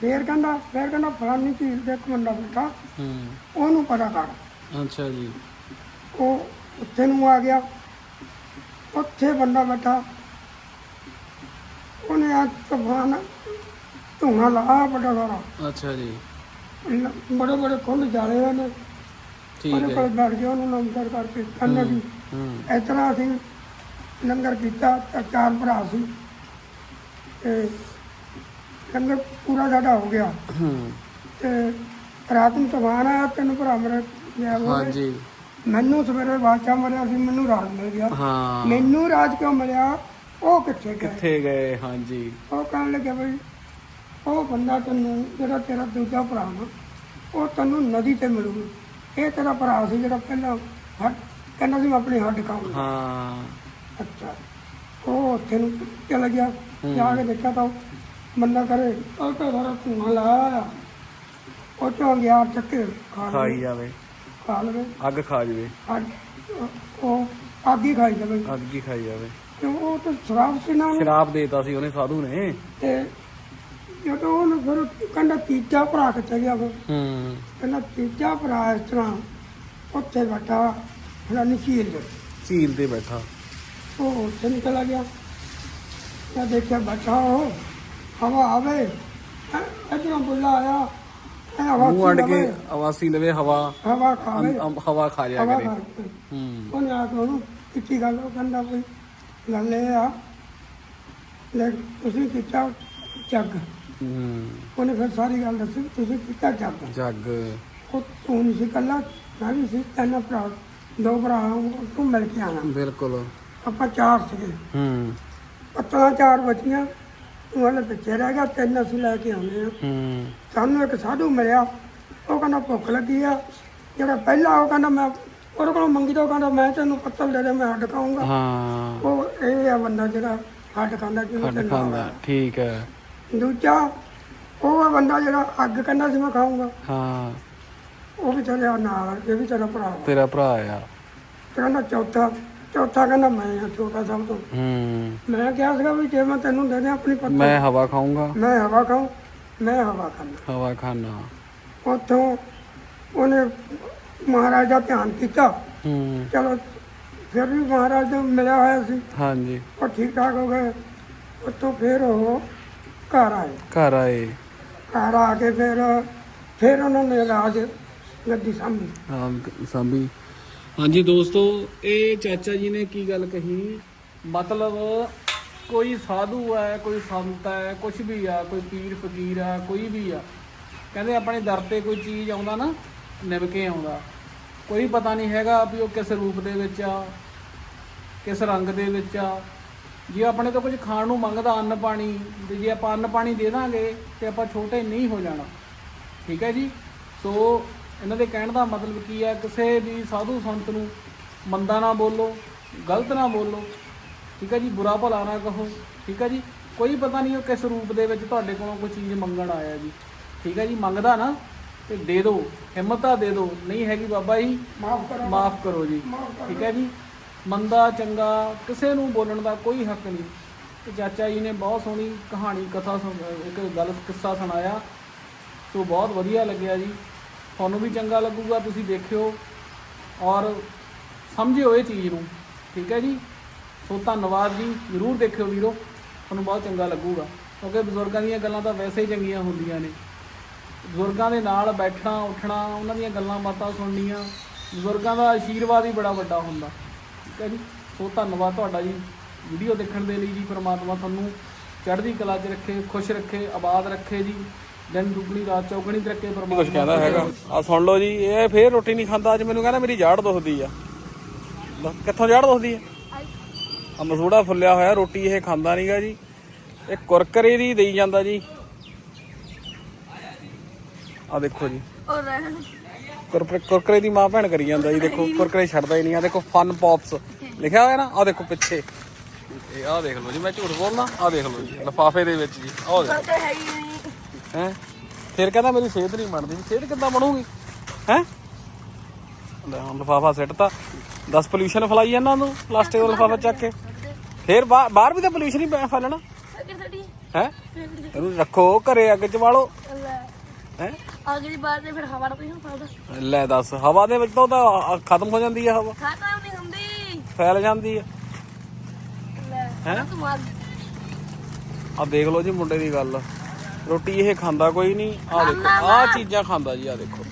ਫੇਰ ਕਹਿੰਦਾ ਫੇਰ ਕਹਿੰਦਾ ਫਲਾਨੀ ਚੀਜ਼ ਦੇ ਇੱਕ ਬੰਦਾ ਬੈਠਾ। ਹੂੰ। ਉਹਨੂੰ ਪਤਾ ਕਰ। ਅੱਛਾ ਜੀ। ਉਹ ਉੱਥੇ ਨੂੰ ਆ ਗਿਆ। ਉੱਥੇ ਬੰਦਾ ਬੈਠਾ। ਉਹਨੇ ਆ ਤੂਫਾਨ ਧੂਣਾ ਲਾ ਬੜਾ ਸਾਰਾ ਅੱਛਾ ਜੀ। ਬੜੇ ਬੜੇ ਖੁੰਡ ਜਾਲੇ ਉਹਨੇ ਠੀਕ ਉਹਦੇ ਹੈ। ਕੋਲ ਬੈਠ ਗਿਆ ਉਹਨੂੰ ਨਮਸਕਾਰ ਕਰਕੇ ਕਹਿੰਦਾ ਵੀ ਹੂੰ। ਇਸ ਤਰ੍ਹਾਂ ਅਸੀਂ ਲੰਗਰ ਕੀਤਾ ਤਾਂ ਚਾਰ ਭਰਾ ਸੀ। ਤੇ ਲੰਗਰ ਪੂਰਾ ਸਾਡਾ ਹੋ ਗਿਆ। ਹੂੰ। ਤੇ ਰਾਤ ਨੂੰ ਤੂਫਾਨ ਆਇਆ ਤਿੰਨ ਭਰਾ ਮੇਰੇ ਹੋਏ ਹਾਂਜੀ। ਮੈਨੂੰ ਸਵੇਰੇ ਬਾਦਸ਼ਾਹ ਮਰਿਆ ਸੀ ਮੈਨੂੰ ਰਾਜ ਮਿਲ ਗਿਆ। ਹਾਂ। ਮੈਨੂੰ ਰਾਜ ਕਿਉਂ ਮਿਲਿਆ? ਉਹ ਕਿੱਥੇ ਗਿਆ ਕਿੱਥੇ ਗਏ? ਹਾਂਜੀ। ਉਹ ਕਹਿਣ ਲੱਗੇ ਬਈ ਉਹ ਬੰਦਾ ਤੈਨੂੰ ਜਿਹੜਾ ਤੇਰਾ ਦੂਜਾ ਭਰਾ ਨਾ ਉਹ ਤੈਨੂੰ ਨਦੀ ਤੇ ਮਿਲੂਗਾ। ਇਹ ਤੇਰਾ ਭਰਾ ਸੀ ਜਿਹੜਾ ਪਹਿਲਾਂ ਹੱਡ ਕਹਿੰਦਾ ਸੀ ਮੈਂ ਆਪਣੇ ਹੱਡ ਖਾਊਂਗਾ। ਹਾਂ। ਅੱਛਾ। ਉਹ ਉੱਥੇ ਨੂੰ ਚਲਾ ਗਿਆ। ਜਾ ਕੇ ਦੇਖਿਆ ਤਾਂ ਬੰਦਾ ਕਰੇ ਉਹ ਤਾਂ ਸਾਰਾ ਧੂਆਂ ਲਾਇਆ। ਉਹ ਚੋਂ ਗਿਆ ਚੱਕੇ ਖਾਈ ਜਾਵੇ। ਖਾ ਲਵੇ। ਅੱਗ ਖਾ ਜਾਵੇ। ਉਹ ਆਗੀ ਖਾਈ ਜਾਵੇ। ਅੱਗ ਹੀ ਖਾਈ ਜਾਵੇ। ਤੇ ਉਹ ਤਾਂ ਸ਼ਰਾਬ ਸੀ ਨਾ। ਸ਼ਰਾਬ ਦੇਤਾ ਸੀ ਉਹਨੇ ਸਾਧੂ ਨੇ। ਤੇ ਜਦੋਂ ਉਹਨੂੰ ਫਿਰ ਕਹਿੰਦਾ ਤੀਜਾ ਭਰਾ ਕਿੱਥੇ ਗਿਆ ਫਿਰ? ਹੂੰ। ਕਹਿੰਦਾ ਤੀਜਾ ਭਰਾ ਇਸ ਤਰ੍ਹਾਂ ਉੱਥੇ ਬੈਠਾ ਫਲਾਨੀ ਝੀਲ ਦੇ ਝੀਲ ਤੇ ਬੈਠਾ। ਉਹ ਉੱਥੇ ਨੂੰ ਚਲਾ ਗਿਆ। ਮੈਂ ਦੇਖਿਆ ਬੈਠਾ ਉਹ ਹਵਾ ਆਵੇ ਇੱਧਰੋਂ ਬੁੱਲਾ ਆਇਆ। ਐ ਹਵਾ ਮੂੰਹ ਅੜ ਕੇ ਆਵਾਸੀ ਲਵੇ ਹਵਾ ਹਵਾ ਖਾਵੇ ਅੰ- ਅੰ- ਹਵਾ ਖਾ ਜਾ ਹਵਾ ਕਰੇ। ਹੂੰ। ਉਹਨੇ ਆ ਕੇ ਉਹਨੂੰ ਕੀਤੀ ਗੱਲ ਉਹ ਕਹਿੰਦਾ ਵੀ ਗੱਲ ਇਹ ਆ ਲੈ ਤੁਸੀਂ ਕੀਤਾ ਜੱਗ ਹੂੰ। ਉਹਨੇ ਫਿਰ ਸਾਰੀ ਗੱਲ ਦੱਸੀ ਵੀ ਤੁਸੀਂ ਕੀਤਾ ਜੱਗ ਜੱਗ ਉਹ ਤੂੰ ਨਹੀਂ ਸੀ ਇਕੱਲਾ ਮੈਂ ਵੀ ਸੀ ਤਿੰਨ ਭਰਾ ਦੋ ਭਰਾ ਤੂੰ ਮਿਲ ਕੇ ਆਣਾ ਬਿਲਕੁਲ। ਆਪਾਂ ਚਾਰ ਸੀਗੇ। ਹੂੰ। ਪੱਤਲਾਂ ਚਾਰ ਬਚੀਆਂ ਤੂੰ ਹਲੇ ਪਿੱਛੇ ਰਹਿ ਗਿਆ ਤਿੰਨ ਅਸੀਂ ਲੈ ਕੇ ਆਉਣੇ ਆ। ਹੂੰ। ਸਾਨੂੰ ਇੱਕ ਸਾਧੂ ਮਿਲਿਆ ਉਹ ਕਹਿੰਦਾ ਭੁੱਖ ਲੱਗੀ ਆ। ਜਿਹੜਾ ਪਹਿਲਾ ਉਹ ਕਹਿੰਦਾ ਮੈਂ ਉਹਦੇ ਕੋਲੋਂ ਮੰਗੀ ਤਾਂ ਉਹ ਕਹਿੰਦਾ ਮੈਂ ਤੈਨੂੰ ਪੱਤਲ ਦੇ ਦੇ ਮੈਂ ਹੱਡ ਖਾਊਂਗਾ। ਹਾਂ। ਉਹ ਇਹ ਆ ਬੰਦਾ ਜਿਹੜਾ ਹੱਡ ਖਾਂਦਾ ਜਿਹਨੂੰ ਹੱਡ ਖਾਂਦਾ ਠੀਕ ਹੈ। ਦੂਜਾ ਉਹ ਆ ਬੰਦਾ ਜਿਹੜਾ ਅੱਗ ਕਹਿੰਦਾ ਸੀ ਮੈਂ ਖਾਊਂਗਾ। ਹਾਂ। ਉਹ ਵੀ ਚੱਲਿਆ ਨਾਲ ਇਹ ਵੀ ਤੇਰਾ ਭਰਾ ਵਾ। ਤੇਰਾ ਭਰਾ ਆ। ਤੇ ਕਹਿੰਦਾ ਚੌਥਾ ਚੌਥਾ ਕਹਿੰਦਾ ਮੈਂ ਆ ਛੋਟਾ ਸਭ ਤੋਂ। ਹੂੰ। ਮੈਂ ਕਿਹਾ ਸੀਗਾ ਵੀ ਜੇ ਮੈਂ ਤੈਨੂੰ ਦੇ ਦਿਆਂ ਆਪਣੀ ਪੱਤਲ ਮੈਂ ਹਵਾ ਖਾਊਂਗਾ। ਮੈਂ ਹਵਾ ਖਾਊਂ ਮੈਂ ਹਵਾ ਖਾਂਦਾ। ਹਵਾ ਖਾਣਾ ਉੱਥੋਂ ਉਹਨੇ ਮਹਾਰਾਜ ਦਾ ਧਿਆਨ ਕੀਤਾ। ਹੂੰ। ਚਲੋ ਫਿਰ ਵੀ ਮਹਾਰਾਜ ਨੂੰ ਮਿਲਿਆ ਹੋਇਆ ਸੀ। ਹਾਂਜੀ। ਉਹ ਠੀਕ ਠਾਕ ਹੋ ਗਏ। ਉੱਥੋਂ ਫਿਰ ਉਹ ਘਰ ਆਏ। ਘਰ ਆਏ। ਘਰ ਆ ਕੇ ਫਿਰ ਫਿਰ ਉਹਨਾਂ ਨੇ ਰਾਜ ਗੱਦੀ ਸਾਂਭੀ। ਹਾਂ ਸਾਂਭੀ। ਹਾਂਜੀ ਦੋਸਤੋ ਇਹ ਚਾਚਾ ਜੀ ਨੇ ਕੀ ਗੱਲ ਕਹੀ? ਮਤਲਬ ਕੋਈ ਸਾਧੂ ਹੈ ਕੋਈ ਸੰਤ ਹੈ ਕੁਝ ਵੀ ਆ ਕੋਈ ਪੀਰ ਫਕੀਰ ਆ ਕੋਈ ਵੀ ਆ। ਕਹਿੰਦੇ ਆਪਣੇ ਦਰ ਤੇ ਕੋਈ ਚੀਜ਼ ਆਉਂਦਾ ਨਾ ਨਿਭ ਕੇ ਆਉਂਦਾ। ਕੋਈ ਪਤਾ ਨਹੀਂ ਹੈਗਾ ਵੀ ਉਹ ਕਿਸ ਰੂਪ ਦੇ ਵਿੱਚ ਆ ਕਿਸ ਰੰਗ ਦੇ ਵਿੱਚ ਆ। ਜੇ ਆਪਣੇ ਤੋਂ ਕੁਝ ਖਾਣ ਨੂੰ ਮੰਗਦਾ ਅੰਨ ਪਾਣੀ ਤੇ ਜੇ ਆਪਾਂ ਅੰਨ ਪਾਣੀ ਦੇ ਦਾਂਗੇ ਤੇ ਆਪਾਂ ਛੋਟੇ ਨਹੀਂ ਹੋ ਜਾਣਾ। ਠੀਕ ਹੈ ਜੀ? ਸੋ ਇਹਨਾਂ ਦੇ ਕਹਿਣ ਦਾ ਮਤਲਬ ਕੀ ਹੈ ਕਿਸੇ ਵੀ ਸਾਧੂ ਸੰਤ ਨੂੰ ਮੰਦਾ ਨਾ ਬੋਲੋ ਗਲਤ ਨਾ ਬੋਲੋ। ਠੀਕ ਹੈ ਜੀ? ਬੁਰਾ ਭਲਾ ਨਾ ਕਹੋ। ਠੀਕ ਹੈ ਜੀ? ਕੋਈ ਪਤਾ ਨਹੀਂ ਉਹ ਕਿਸ ਰੂਪ ਦੇ ਵਿੱਚ ਤੁਹਾਡੇ ਕੋਲੋਂ ਕੋਈ ਚੀਜ਼ ਮੰਗਣ ਆਇਆ ਜੀ। ਠੀਕ ਹੈ ਜੀ? ਮੰਗਦਾ ਨਾ ਤੇ ਦੇ ਦਿਓ ਹਿੰਮਤਾਂ ਦੇ ਦਿਓ ਨਹੀਂ ਹੈਗੀ ਬਾਬਾ ਜੀ ਮਾਫ ਕਰੋ। ਮਾਫ ਕਰੋ ਜੀ। ਠੀਕ ਹੈ ਜੀ? ਮੰਦਾ, ਚੰਗਾ, ਕਿਸੇ ਨੂੰ ਬੋਲਣ ਦਾ ਕੋਈ ਹੱਕ ਨਹੀਂ। ਤੇ ਚਾਚਾ ਜੀ ਨੇ ਬਹੁਤ ਸੋਹਣੀ ਕਹਾਣੀ, ਕਥਾ ਸੁਣ- ਇੱਕ ਗੱਲ, ਕਿੱਸਾ ਸੁਣਾਇਆ। ਸੋ ਬਹੁਤ ਵਧੀਆ ਲੱਗਿਆ ਜੀ। ਤੁਹਾਨੂੰ ਵੀ ਚੰਗਾ ਲੱਗੂਗਾ, ਤੁਸੀਂ ਦੇਖਿਓ। ਔਰ ਸਮਝਿਓ ਇਹ ਚੀਜ਼ ਨੂੰ। ਠੀਕ ਹੈ ਜੀ? ਸੋ ਧੰਨਵਾਦ ਜੀ। ਜ਼ਰੂਰ ਦੇਖਿਓ ਵੀਰੋ। ਤੁਹਾਨੂੰ ਬਹੁਤ ਚੰਗਾ ਲੱਗੂਗਾ। ਕਿਉਂਕਿ ਬਜ਼ੁਰਗਾਂ ਦੀਆਂ ਗੱਲਾਂ ਤਾਂ ਵੈਸੇ ਹੀ ਚੰਗੀਆਂ ਹੁੰਦੀਆਂ ਨੇ। ਬਜ਼ੁਰਗਾਂ ਦੇ ਨਾਲ ਬੈਠਣਾ, ਉੱਠਣਾ, ਉਹਨਾਂ ਦੀਆਂ ਗੱਲਾਂ ਬਾਤਾਂ ਸੁਣਨੀਆਂ। ਬਜ਼ੁਰਗਾਂ ਦਾ ਆਸ਼ੀਰਵਾਦ ਹੀ ਬੜਾ ਵੱਡਾ ਹੁੰਦਾ। ਠੀਕ ਹੈ ਜੀ। ਸੋ ਧੰਨਵਾਦ ਤੁਹਾਡਾ ਜੀ ਵੀਡੀਓ ਦੇਖਣ ਦੇ ਲਈ ਜੀ ਪ੍ਰਮਾਤਮਾ ਤੁਹਾਨੂੰ ਚੜ੍ਹਦੀ ਕਲਾ 'ਚ ਰੱਖੇ ਖੁਸ਼ ਰੱਖੇ ਆਬਾਦ ਰੱਖੇ ਜੀ। ਦਿਨ ਦੁਗਣੀ ਰਾਤ ਚੌਗਣੀ ਰੱਖੇ ਪ੍ਰਮਾਤਮਾ ਕੁਝ ਕਹਿੰਦਾ ਹੈਗਾ। ਆ ਸੁਣ ਲਓ ਜੀ ਇਹ ਫੇਰ ਰੋਟੀ ਨਹੀਂ ਖਾਂਦਾ ਅੱਜ ਮੈਨੂੰ ਕਹਿੰਦਾ ਮੇਰੀ ਜਾੜ ਦੁਖਦੀ ਆ। ਕਿੱਥੋਂ ਜਾੜ ਦੁਖਦੀ ਆ? ਆ ਮਸੂੜਾ ਫੁੱਲਿਆ ਹੋਇਆ ਰੋਟੀ ਇਹ ਖਾਂਦਾ ਨਹੀਂਗਾ ਜੀ। ਇਹ ਕੁਰਕਰੇ ਦੀ ਦੇਈ ਜਾਂਦਾ ਜੀ। ਆ ਦੇਖੋ ਜੀ। ਔਰ ਰਹਿਣ। ਕੁਰਕਰੇ ਕੁਰਕਰੇ ਦੀ ਮਾਂ ਭੈਣ ਕਰੀ ਜਾਂਦਾ ਜੀ ਦੇਖੋ ਕੁਰਕਰੇ ਛੱਡਦਾ ਹੀ ਨਹੀਂ ਆ ਦੇਖੋ ਫਨ ਪੌਪਸ ਲਿਖਿਆ ਹੋਇਆ ਨਾ ਆ ਦੇਖੋ ਪਿੱਛੇ। ਇਹ ਆ ਦੇਖ ਲਓ ਜੀ ਮੈਂ ਝੂਠ ਬੋਲਣਾ ਆ ਦੇਖ ਲਓ ਜੀ ਲਿਫਾਫੇ ਦੇ ਵਿੱਚ ਜੀ ਆਹ ਦੇਖੋ ਹੈ ਹੀ ਨਹੀਂ। ਹੈ? ਫਿਰ ਕਹਿੰਦਾ ਮੇਰੀ ਸਿਹਤ ਨਹੀਂ ਬਣਦੀ ਸਿਹਤ ਕਿੱਦਾਂ ਬਣੂਗੀ? ਹੈ? ਲੈ ਹੁਣ ਲਿਫਾਫਾ ਸਿੱਟਤਾ। 10 ਪੋਲੂਸ਼ਨ ਫਲਾਈ ਜਾਂਦਾ ਨੂੰ ਪਲਾਸਟਿਕ ਦਾ ਲਿਫਾਫਾ ਚੱਕ ਕੇ। ਫਿਰ ਬਾਹਰ ਵੀ ਤਾਂ ਪੋਲੂਸ਼ਨ ਹੀ ਪੈ- ਫੈਲਣਾ। ਹੈ? ਇਹਨੂੰ ਰੱਖੋ ਘਰੇ ਅੱਗ ਚ ਵਾਲੋ ਹੈ? ਆਗੇ ਦੀ ਬਾਤ ਤੇ ਫਿਰ ਹਵਾ ਦਾ ਕੋਈ ਨਹੀਂ ਫਾਇਦਾ। ਲੈ ਦੱਸ ਹਵਾ ਦੇ ਵਿੱਚ ਤਾਂ ਉਹ ਤਾਂ ਖਤਮ ਹੋ ਜਾਂਦੀ ਹੈ ਹਵਾ। ਖਾਤਾ ਨਹੀਂ ਹੁੰਦੀ। ਫੈਲ ਜਾਂਦੀ ਹੈ ਲੈ ਹੈਂ? ਤੂੰ ਮਾਰ ਆ ਦੇਖ ਲਓ ਜੀ ਮੁੰਡੇ ਦੀ ਗੱਲ। ਰੋਟੀ ਇਹ ਖਾਂਦਾ ਕੋਈ ਨਹੀਂ। ਆ ਦੇਖੋ ਆ ਚੀਜ਼ਾਂ ਖਾਂਦਾ ਜੀ ਆ ਦੇਖੋ।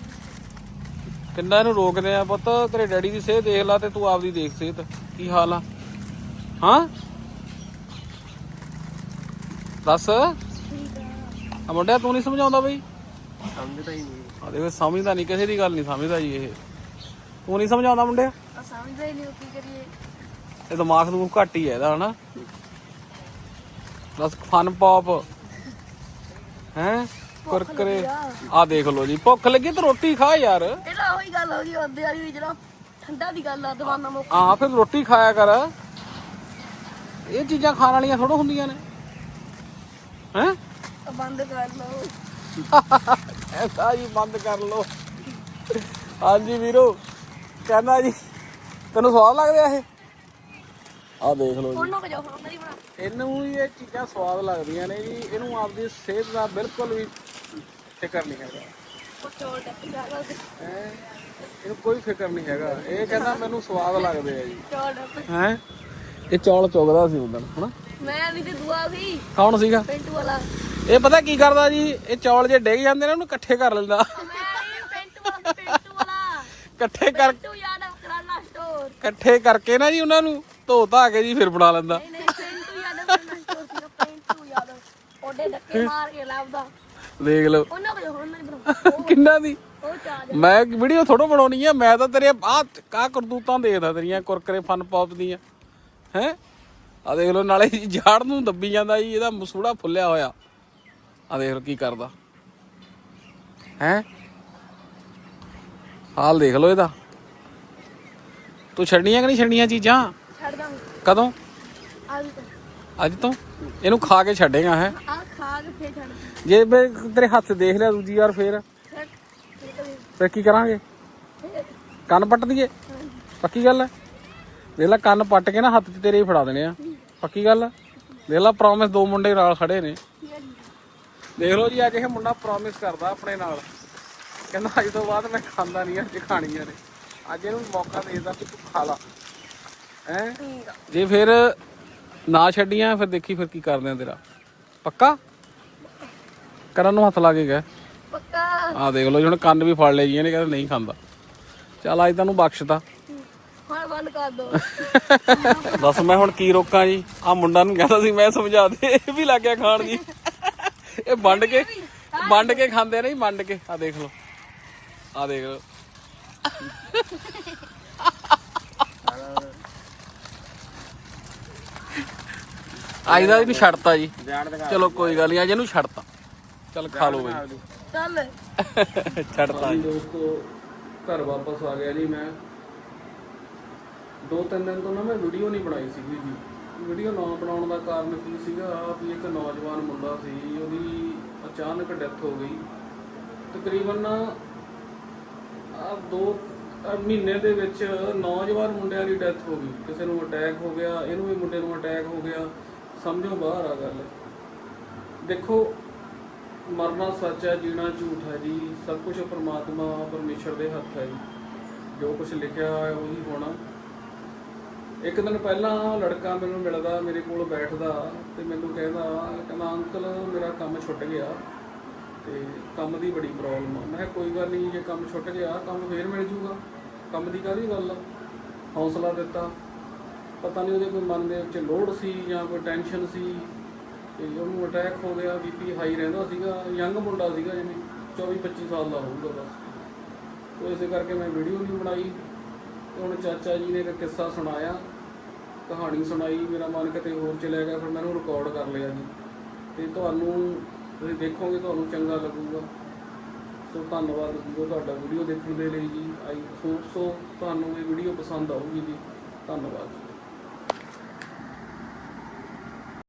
ਕਿੰਨਾ ਇਹਨੂੰ ਰੋਕਦੇ ਆ ਪੁੱਤ। ਤੇਰੇ ਡੈਡੀ ਦੀ ਸਿਹਤ ਦੇਖ ਲਾ ਤੇ ਤੂੰ ਆਪਦੀ ਦੇਖ ਸਿਹਤ। ਕੀ ਹਾਲ ਆ? ਹਾਂ? ਦੱਸ। ਆ ਮੁੰਡਿਆ ਤੂੰ ਨਹੀਂ ਸਮਝਾਉਂਦਾ ਬਈ? ਸਮਝਦਾ ਹੀ ਨਹੀਂ। ਆ ਦੇਖੋ ਸਮਝਦਾ ਨਹੀਂ ਕਿਸੇ ਦੀ ਗੱਲ ਨਹੀਂ ਸਮਝਦਾ ਜੀ ਇਹ। ਤੂੰ ਨਹੀਂ ਸਮਝਾਉਂਦਾ ਮੁੰਡਿਆ? ਆ ਸਮਝਦਾ ਹੀ ਨਹੀਂ ਉਹ ਕੀ ਕਰੀਏ? ਇਹ ਦਿਮਾਗ ਨੂੰ ਘੱਟ ਹੀ ਹੈ ਇਹਦਾ ਹਨਾ? ਬਸ ਫਨ ਪੌਪ ਹੈ? ਕੁਰਕਰੇ। ਆ। ਦੇਖ ਲਓ ਜੀ ਭੁੱਖ ਲੱਗੀ ਤਾਂ ਰੋਟੀ ਖਾ ਯਾਰ। ਇਹ ਤਾਂ ਉਹੀ ਗੱਲ ਹੋ ਗਈ ਉਹਦੇ ਵਾਲੀ ਵੀ ਜਿਹੜਾ ਠੰਡਾ ਦੀ ਗੱਲ ਆ ਦਵਾਨਾ ਮੁੱਕ ਆ ਫਿਰ ਰੋਟੀ ਖਾਇਆ ਕਰ। ਇਹ ਚੀਜ਼ਾਂ ਖਾਣ ਵਾਲੀਆਂ ਥੋੜਾ ਹੁੰਦੀਆਂ ਨੇ। ਹੈ? ਬੰਦ ਕਰ ਲਓ। ਐਸਾ ਜੀ ਬੰਦ ਕਰ ਲਓ। ਹਾਂਜੀ ਵੀਰੋ ਕਹਿੰਦਾ ਜੀ ਤੈਨੂੰ ਸਵਾਦ ਲੱਗਦਾ ਇਹ? ਆ ਦੇਖ ਲਓ ਜੀ। ਹੁਣ ਨਾ ਵਜਾਓ ਹੁਣ ਮੇਰੀ ਬਣਾ। ਇਹਨੂੰ ਇਹ ਚੀਜ਼ਾਂ ਸਵਾਦ ਲੱਗਦੀਆਂ ਨੇ ਜੀ। ਇਹਨੂੰ ਆਪਦੀ ਸਿਹਤ ਦਾ ਬਿਲਕੁਲ ਵੀ ਫਿਕਰ ਨਹੀਂ ਹੈਗਾ। ਟੱਪ ਹੈਂ? ਇਹਨੂੰ ਕੋਈ ਫਿਕਰ ਨਹੀਂ ਹੈਗਾ। ਇਹ ਕਹਿੰਦਾ ਮੈਨੂੰ ਸਵਾਦ ਲੱਗਦੇ ਆ ਜੀ। ਚੋਲ ਹੈ? ਇਹ ਚੌਲ ਚੁਗਦਾ ਸੀ ਉਦੋਂ ਹਨਾ? ਮੈਂ ਵੀ ਤੇ ਦੁਆ ਸੀ। ਕੌਣ ਸੀਗਾ? ਪਿੰਟੂ ਵਾਲਾ। ਇਹ ਪਤਾ ਕੀ ਕਰਦਾ ਜੀ? ਇਹ ਚੌਲ ਜੇ ਡਿੱਗ ਜਾਂਦੇ ਨੇ, ਉਹਨੂੰ ਇਕੱਠੇ ਕਰ ਲੈਂਦਾ। ਇਕੱਠੇ ਕਰ ਇਕੱਠੇ ਕਰਕੇ ਨਾ ਜੀ ਉਹਨਾਂ ਨੂੰ, ਧੋ ਧਾ ਕੇ ਜੀ ਫਿਰ ਬਣਾ ਲੈਂਦਾ। ਨਹੀਂ ਦੇਖ ਲਓ। ਕਿੰਨਾ ਦੀ? ਮੈਂ ਵੀਡੀਓ ਥੋੜੋ ਬਣਾਉਣੀ ਆ, ਮੈਂ ਤਾਂ ਤੇਰੇ ਆ ਕਾ ਕਰਤੂਤਾਂ ਦੇਖਦਾ ਤੇਰੀਆਂ, ਕੁਰਕਰੇ ਫਨ ਪੌਪ ਦੀਆਂ। ਹੈ? ਆ ਦੇਖ ਲਓ, ਨਾਲੇ ਜਾੜ ਨੂੰ ਦੱਬੀ ਜਾਂਦਾ ਜੀ, ਇਹਦਾ ਮਸੂੜਾ ਫੁੱਲਿਆ ਹੋਇਆ। ਆ ਦੇਖ ਲਓ ਕੀ ਕਰਦਾ। ਹੈ? ਹਾਲ ਦੇਖ ਲਓ ਇਹਦਾ। ਤੂੰ ਛੱਡਣੀਆਂ ਕਿ ਨਹੀਂ ਛੱਡਣੀਆਂ ਚੀਜ਼ਾਂ? ਛੱਡ ਦਾਂ ਕਦੋਂ? ਅੱਜ ਅੱਜ ਤੋਂ? ਇਹਨੂੰ ਖਾ ਕੇ ਛੱਡੇਗਾ ਹੈ? ਆ ਖਾ ਕੇ ਫੇਰ ਛੱਡ ਜੇ ਮੈਂ ਤੇਰੇ ਹੱਥ ਦੇਖ ਲਿਆ ਦੂਜੀ ਵਾਰ ਫੇਰ। ਫਿਰ ਕੀ ਕਰਾਂਗੇ? ਕੰਨ ਪੱਟ ਦਈਏ? ਪੱਕੀ ਗੱਲ ਹੈ? ਦੇਖ ਲੈ ਕੰਨ ਪੱਟ ਕੇ ਨਾ ਹੱਥ 'ਚ ਤੇਰੇ ਹੀ ਫੜਾ ਦੇਣੇ ਆ। ਪੱਕੀ ਗੱਲ ਹੈ? ਦੇਖ ਲੈ ਪ੍ਰੋਮਿਸ ਦੋ ਮੁੰਡੇ ਨਾਲ ਖੜੇ ਨੇ। ਦੇਖ ਲਓ ਜੀ ਅੱਜ ਇਹ ਮੁੰਡਾ ਪ੍ਰੋਮਿਸ ਕਰਦਾ ਆਪਣੇ ਨਾਲ। ਕਹਿੰਦਾ ਅੱਜ ਤੋਂ ਬਾਅਦ ਮੈਂ ਖਾਂਦਾ ਨਹੀਂ ਅੱਜ ਖਾਣੀਆਂ ਨੇ। ਅੱਜ ਇਹਨੂੰ ਮੌਕਾ ਦੇ ਦਿੱਤਾ ਕਿ ਤੂੰ ਖਾ ਲਾ। ਹੈ? ਜੇ ਫਿਰ ਨਾ ਛੱਡੀਆਂ ਫਿਰ ਦੇਖੀ ਫਿਰ ਕੀ ਕਰਦੇ ਆ ਤੇਰਾ। ਪੱਕਾ? ਕਰਨ ਨੂੰ ਹੱਥ ਲਾ ਕੇ ਗਏ ਪੱਕਾ। ਆ ਦੇਖ ਲਓ ਜੀ ਹੁਣ ਕੰਨ ਵੀ ਫੜ ਲਏ ਜੀ ਇਹਨੇ ਕਹਿੰਦਾ ਨਹੀਂ ਖਾਂਦਾ। ਚੱਲ ਅੱਜ ਤੈਨੂੰ ਬਖਸ਼ਤਾ। ਹੁਣ ਬੰਦ ਕਰ ਦੋ। ਦੱਸ ਮੈਂ ਹੁਣ ਕੀ ਰੋਕਾਂ ਜੀ? ਆ ਮੁੰਡਾ ਨੂੰ ਕਹਿੰਦਾ ਸੀ ਮੈਂ ਸਮਝਾ ਦੇ ਇਹ ਵੀ ਲੱਗ ਗਿਆ ਖਾਣ ਜੀ। ਇਹ ਵੰਡ ਕੇ ਵੰਡ ਕੇ ਖਾਂਦੇ ਨਹੀਂ ਵੰਡ ਕੇ। ਆ ਦੇਖ ਲਓ। ਆ ਦੇਖ ਲਓ। ਅੱਜ ਦਾ ਇਹਨੂੰ ਛੱਡਤਾ ਜੀ। ਚਲੋ ਕੋਈ ਗੱਲ ਨਹੀਂ ਅੱਜ ਇਹਨੂੰ ਛੱਡਤਾ। ਚੱਲ ਖਾ ਲਓ ਬਈ। ਚੱਲ। ਛੱਡਤਾ ਜੀ। ਦੋਸਤੋ ਘਰ ਵਾਪਸ ਆ ਗਿਆ ਜੀ ਮੈਂ। ਦੋ ਤਿੰਨ ਦਿਨ ਤੋਂ ਨਾ ਮੈਂ ਵੀਡੀਓ ਨਹੀਂ ਬਣਾਈ ਸੀਗੀ ਜੀ। ਵੀਡੀਓ ਨਾ ਬਣਾਉਣ ਦਾ ਕਾਰਨ ਕੀ ਸੀਗਾ? ਵੀ ਇੱਕ ਨੌਜਵਾਨ ਮੁੰਡਾ ਸੀ, ਉਹਦੀ ਅਚਾਨਕ ਡੈਥ ਹੋ ਗਈ। ਤਕਰੀਬਨ ਆ ਦੋ, ਆਹ ਮਹੀਨੇ ਦੇ ਵਿੱਚ ਨੌਜਵਾਨ ਮੁੰਡਿਆਂ ਦੀ ਡੈਥ ਹੋ ਗਈ। ਕਿਸੇ ਨੂੰ ਅਟੈਕ ਹੋ ਗਿਆ, ਇਹਨੂੰ ਵੀ ਮੁੰਡੇ ਨੂੰ ਅਟੈਕ ਹੋ ਗਿਆ। ਸਮਝੋ ਬਾਹਰ ਆ ਗੱਲ। ਦੇਖੋ, ਮਰਨਾ ਸੱਚ ਹੈ, ਜੀਣਾ ਝੂਠ ਹੈ ਜੀ। ਸਭ ਕੁਝ ਪਰਮਾਤਮਾ, ਪਰਮੇਸ਼ਰ ਦੇ ਹੱਥ ਹੈ ਜੀ। ਜੋ ਕੁਝ ਲਿਖਿਆ ਹੋਇਆ ਉਹੀ ਹੋਣਾ। ਇੱਕ ਦਿਨ ਪਹਿਲਾਂ ਲੜਕਾ ਮੈਨੂੰ ਮਿਲਦਾ, ਮੇਰੇ ਕੋਲ ਬੈਠਦਾ ਤੇ ਮੈਨੂੰ ਕਹਿੰਦਾ ਕਹਿੰਦਾ, ਅੰਕਲ, ਮੇਰਾ ਕੰਮ ਛੁੱਟ ਗਿਆ ਤੇ ਕੰਮ ਦੀ ਬੜੀ ਪ੍ਰੋਬਲਮ ਆ। ਮੈਂ ਕਿਹਾ, ਕੋਈ ਗੱਲ ਨਹੀਂ, ਜੇ ਕੰਮ ਛੁੱਟ ਗਿਆ, ਕੰਮ ਫੇਰ ਮਿਲ ਜੂਗਾ। ਕੰਮ ਦੀ ਕਾਹਦੀ ਗੱਲ ਆ? ਹੌਸਲਾ ਦਿੱਤਾ। ਪਤਾ ਨਹੀਂ ਉਹਦੇ ਕੋਈ ਮਨ ਦੇ ਵਿੱਚ ਲੋੜ ਸੀ ਜਾਂ ਕੋਈ ਟੈਨਸ਼ਨ ਸੀ ਤੇ ਉਹਨੂੰ ਅਟੈਕ ਹੋ ਗਿਆ ਬੀਪੀ ਹਾਈ ਰਹਿੰਦਾ ਸੀਗਾ ਯੰਗ ਮੁੰਡਾ ਸੀਗਾ ਜਿਵੇਂ 24 25 ਸਾਲ ਦਾ ਹੋਊਗਾ ਬਸ। ਤੋ ਇਸੇ ਕਰਕੇ ਮੈਂ ਵੀਡੀਓ ਨਹੀਂ ਬਣਾਈ। ਤੇ ਹੁਣ ਚਾਚਾ ਜੀ ਨੇ ਇੱਕ ਕਿੱਸਾ ਸੁਣਾਇਆ। ਕਹਾਣੀ ਸੁਣਾਈ, ਮੇਰਾ ਮਨ ਕਿਤੇ ਹੋਰ ਚਲਿਆ ਗਿਆ, ਫਿਰ ਮੈਂ ਉਹਨੂੰ ਰਿਕਾਰਡ ਕਰ ਲਿਆ ਜੀ। ਤੇ ਤੁਹਾਨੂੰ, ਤੁਸੀਂ ਦੇਖੋਗੇ, ਤੁਹਾਨੂੰ ਚੰਗਾ ਲੱਗੂਗਾ। ਸੋ ਧੰਨਵਾਦ ਜੀ ਤੁਹਾਡਾ ਵੀਡੀਓ ਦੇਖਣ ਦੇ ਲਈ ਜੀ। ਆਈ ਹੋਪ ਸੋ ਤੁਹਾਨੂੰ ਇਹ ਵੀਡੀਓ ਪਸੰਦ ਆਊਗੀ ਜੀ। ਧੰਨਵਾਦ।